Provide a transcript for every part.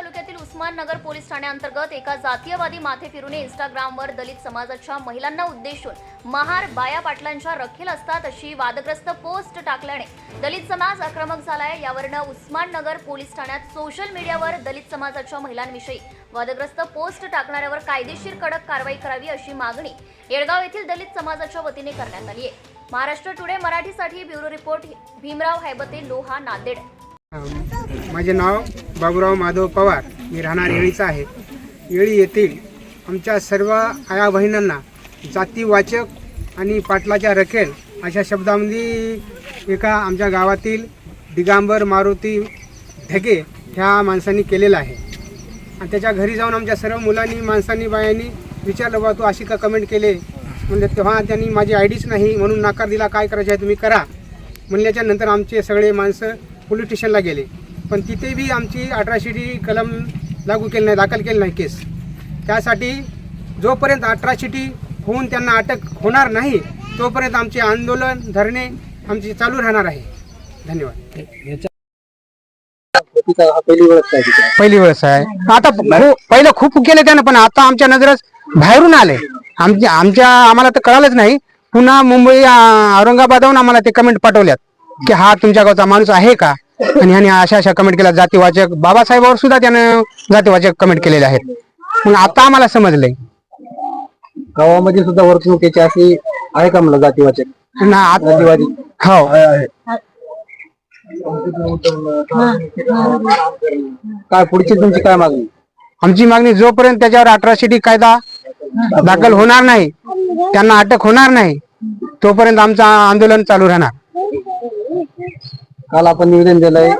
तालुक्यातील उस्माननगर पोलीस ठाण्याअंतर्गत एका जातीयवादी माथे फिरूने इंस्टाग्रामवर दलित समाजाच्या महिलांना उद्देशून महार बाया पाटलांच्या रखील असतात अशी वादग्रस्त पोस्ट टाकल्याने दलित समाज आक्रमक झालाय यावरनं उस्माननगर पोलीस ठाण्यात सोशल मीडियावर दलित समाजाच्या महिलांविषयी वादग्रस्त पोस्ट टाकणाऱ्यावर कायदेशीर कडक कारवाई करावी अशी मागणी येळगाव येथील दलित समाजाच्या वतीने करण्यात आली आहे. महाराष्ट्र टुडे मराठीसाठी ब्युरो रिपोर्ट भीमराव हैबते लोहा नांदेड. माझे नाव बाबूराव माधव पवार मी राहणार येळीचा आहे. येळी येथील आमच्या सर्व आया बहिणींना जातीवाचक आणि पाटलाच्या रखेल अशा शब्दामध्ये एका आमच्या गावातील दिगांबर मारुती ढगे ह्या माणसांनी केलेला आहे. आणि त्याच्या घरी जाऊन आमच्या सर्व मुलांनी माणसांनी बायांनी विचारलं बा तू अशी का कमेंट केले? म्हणजे तेव्हा त्यांनी माझी आय डीच नाही म्हणून नाकार दिला काय करायचं आहे तुम्ही करा. म्हणल्याच्या नंतर आमचे सगळे माणसं पोलीस स्टेशनला गेले. पण तिथे बी आमची अठराशे डी कलम लागू केली नाही दाखल केली नाही केस. त्यासाठी जोपर्यंत अठराशे होऊन त्यांना अटक होणार नाही तोपर्यंत आमचे आंदोलन धरणे आमची चालू राहणार आहे. धन्यवाद. पहिली वेळेस आहे आता पहिलं खूप केले त्यानं पण आता आमच्या नजरच बाहेरून आले. आमच्या आमच्या आम्हाला तर कळालंच नाही. पुन्हा मुंबई औरंगाबादहून आम्हाला ते कमेंट पाठवल्यात की हा तुमच्या गावचा माणूस आहे का? आणि ह्याने अशा अशा कमेंट केल्या. जातीवाचक बाबासाहेबावर सुद्धा त्यानं जातीवाचक कमेंट केलेले आहेत. मग आता आम्हाला समजलंय. गावामध्ये सुद्धा वर्तणुकीची अशी आहे का म्हणलं जातीवाचक? ना आत- जातीवादी. हो. काय पुढची तुमची काय मागणी? आमची मागणी जोपर्यंत त्याच्यावर अठराशे कायदा दाखल होणार नाही त्यांना अटक होणार नाही तोपर्यंत आमचं आंदोलन चालू राहणार. काल आपण निवेदन दिलंय.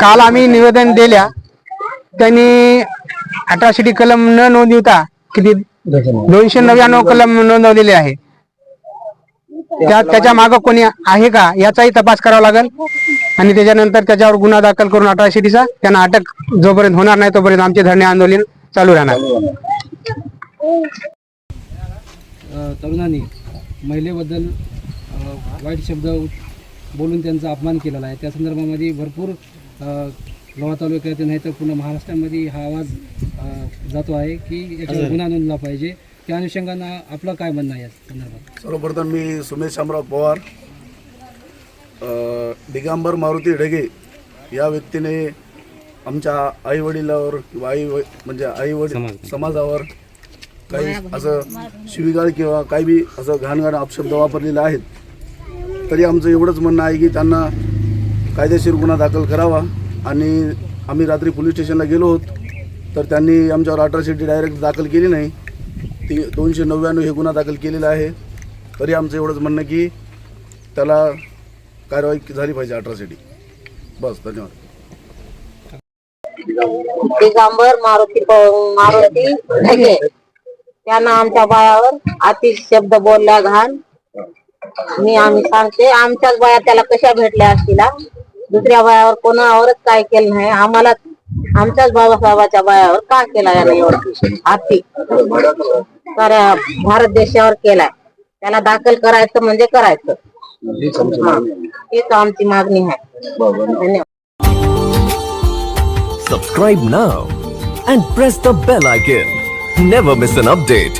काल आम्ही निवेदन दिल्या. त्यांनी अठराशे कलम न नोंदवता किती दोनशे नव्याण्णव कलम नोंदवलेले आहे. त्या त्याच्या मागं कोणी आहे का? याचाही तपास करावा लागेल. आणि त्याच्यानंतर त्याच्यावर गुन्हा दाखल करून अठराशे चा त्यांना अटक जोपर्यंत होणार नाही तोपर्यंत आमचे धरणे आंदोलन चालू राहणार. तरुणांनी महिलेबद्दल वाईट शब्द बोलून त्यांचा अपमान केलेला आहे. त्या संदर्भामध्ये भरपूर लोहा तालुक्यात नाही तर पूर्ण महाराष्ट्रामध्ये हा आवाज जातो आहे की याच्यावर गुन्हा नोंदला पाहिजे. त्या अनुषंगानं आपलं काय म्हणणं आहे या संदर्भात? सर्वप्रथम मी सुमेश शामराव पवार दिगंबर मारुती ढगे या व्यक्तीने आमच्या आई वडिलावर किंवा आई व- म्हणजे आई वडील समाजावर काही असं शिवीगाळ किंवा काही बी असं घाणघाण अपशब्द वापरलेले आहेत. तरी आमचं एवढंच म्हणणं आहे की त्यांना कायदेशीर गुन्हा दाखल करावा. आणि आम्ही रात्री पोलीस स्टेशनला गेलो होत तर त्यांनी आमच्यावर अठराशे डायरेक्ट दाखल केली नाही. ती दोनशे नव्याण्णव हे गुन्हा दाखल केलेला आहे. तरी आमचं एवढंच म्हणणं की त्याला कारवाई झाली पाहिजे अठरासाठी बस धन्यवाद. दिगंबर मारुती मारुती ढगे त्यानं आमच्या बाळावर अति शब्द बोलल्या घाण. मी आम्ही सांगते आमच्याच बाया त्याला कशा भेटल्या असतील दुसऱ्या बायावर कोणावरच काय केलं नाही. आम्हाला आमच्याच बाबासाहेबाच्या बायावर का केला याने एवढं? आर्थिक. साऱ्या भारत देशावर केलाय. त्याला दाखल करायचं म्हणजे करायचं. हीच आमची मागणी आहे. धन्यवाद. Subscribe now and press the bell icon never miss an update